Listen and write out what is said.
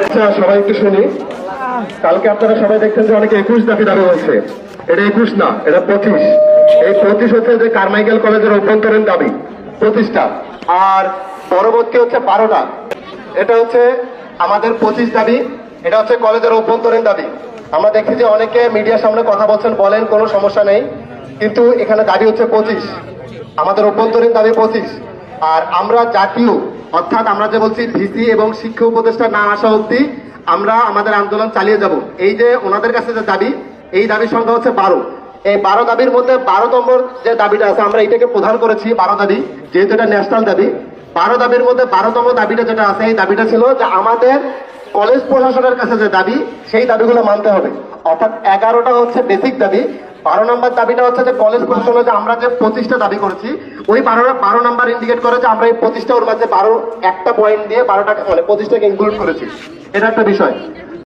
আচ্ছা সবাই একটু শুনি। কালকে আপনারা সবাই দেখছেন যে অনেকে একুশ দাবি দাবি বলছে এটা একুশ না, এটা পঁচিশ। এই পঁচিশ হচ্ছে যে কারমাইকেল কলেজের অভ্যন্তরীণ দাবি পঁচিশটা আর পরবর্তী হচ্ছে বারোটা এটা হচ্ছে আমাদের পঁচিশ দাবি, এটা হচ্ছে কলেজের অভ্যন্তরীণ দাবি। আমরা দেখি যে অনেকে মিডিয়ার সামনে কথা বলছেন, বলেন, কোনো সমস্যা নেই। কিন্তু এখানে দাবি হচ্ছে পঁচিশ। আমাদের অভ্যন্তরীণ দাবি পঁচিশ। আর আমরা জাতীয়, অর্থাৎ আমরা যে বলছি ভিসি এবং শিক্ষা উপদেষ্টা না আসা অবধি আমরা আমাদের আন্দোলন চালিয়ে যাব। এই যে ওনাদের কাছে যে দাবি, এই দাবির সংখ্যা হচ্ছে বারো। এই বারো দাবির মধ্যে বারো নম্বর যে দাবিটা আছে, আমরা এটাকে প্রধান করেছি বারো দাবি, যেহেতু এটা ন্যাশনাল দাবি। বারো দাবির মধ্যে বারোতম দাবিটা যেটা আছে, এই দাবিটা ছিল যে আমাদের কলেজ প্রশাসনের কাছে যে দাবি, সেই দাবিগুলো মানতে হবে। অর্থাৎ এগারোটা হচ্ছে বেসিক দাবি বারো নম্বর দাবিটা হচ্ছে যে কলেজ প্রশাসনে যে আমরা যে পঁচিশটা দাবি করেছি, ওই বারো বারো নম্বর ইন্ডিকেট করে যে আমরা এই পঁচিশটা ওর মাঝে বারো, একটা পয়েন্ট দিয়ে বারোটা মানে পঁচিশটাকে ইনক্লুড করেছি। এটা একটা বিষয়।